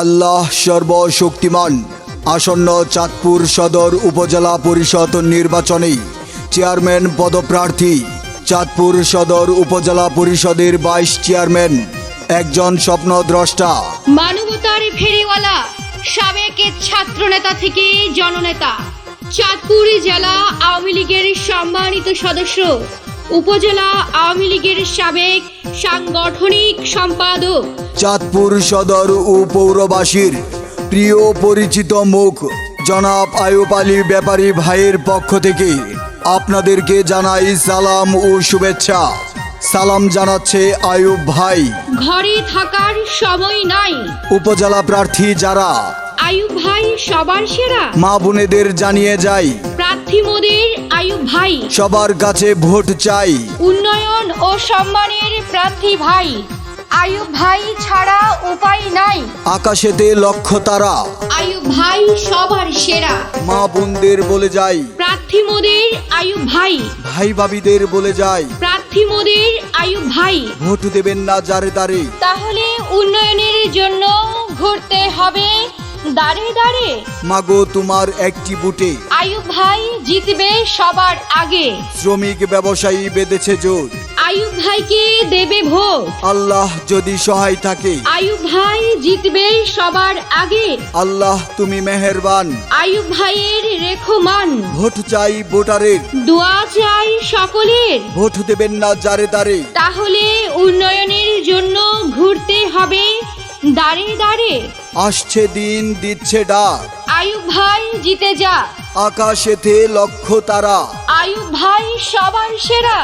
আল্লাহ সর্বশক্তিমান। আসন্ন চাঁদপুর সদর উপজেলা পরিষদ নির্বাচনে চেয়ারম্যান পদপ্রার্থী, চাঁদপুর সদর উপজেলা পরিষদের বাইশ চেয়ারম্যান, একজন স্বপ্নদ্রষ্টা। মানবতার ফেরিওয়ালা সাবেক ছাত্রনেতা থেকে জননেতা। চাঁদপুর জেলা আওয়ামী লীগের সম্মানিত সদস্য উপজেলা আওয়ামী লীগের সাবেক সাংগঠনিক সম্পাদক। চাঁদপুর সদর ও পৌরবাসীর প্রিয় পরিচিত মুখ জনাব আয়ুব আলী ব্যাপারী ভাইয়ের পক্ষ থেকে আপনাদেরকে জানাই সালাম ও শুভেচ্ছা। সালাম জানাচ্ছে আয়ুব ভাই। ঘরে থাকার সময় নাই। উপজেলা প্রার্থী যারা আয়ুব ভাই সবার সেরা। মা বোনেদের জানিয়ে যাই। প্রার্থী মোদের আয়ুব ভাই। সবার কাছে ভোট চাই। উন্নয়ন ও সম্মানের প্রার্থী ভাই। আয়ুব ভাই ছাড়া উপায় নাই। আকাশেতে লক্ষ্য তারা। আয়ুব ভাই সবার সেরা। মা বোনদের বলে যাই। প্রার্থী মোদের আয়ুব ভাই। ভাই ভাবিদের বলে যাই। প্রার্থী মোদের আয়ুব ভাই। ভোট দেবেন না যারে তাহলে উন্নয়নের জন্য ঘুরতে হবে দাঁড়ে দাঁড়ে মাগো তোমার একটি বুটে। আয়ুব ভাই জিতবে সবার আগে। শ্রমিক ব্যবসায়ী বেঁধেছে জোর আয়ুব ভাইকে দেবে ভোট। আল্লাহ যদি সহায় থাকে। আয়ুব ভাই জিতবে সবার আগে। আল্লাহ তুমি মেহেরবান। আয়ুব ভাইয়ের রেখমান। ভোট চাই ভোটারের। দোয়া চাই সকলের। ভোট দেবেন না যারে দারে। তাহলে উন্নয়নের জন্য ঘুরতে হবে দাঁড়ে দাঁড়ে আসছে দিন দিচ্ছে ডাক। আয়ুব ভাই জিতে যা। আকাশেতে লক্ষ্য তারা। আয়ু ভাই সবার সেরা।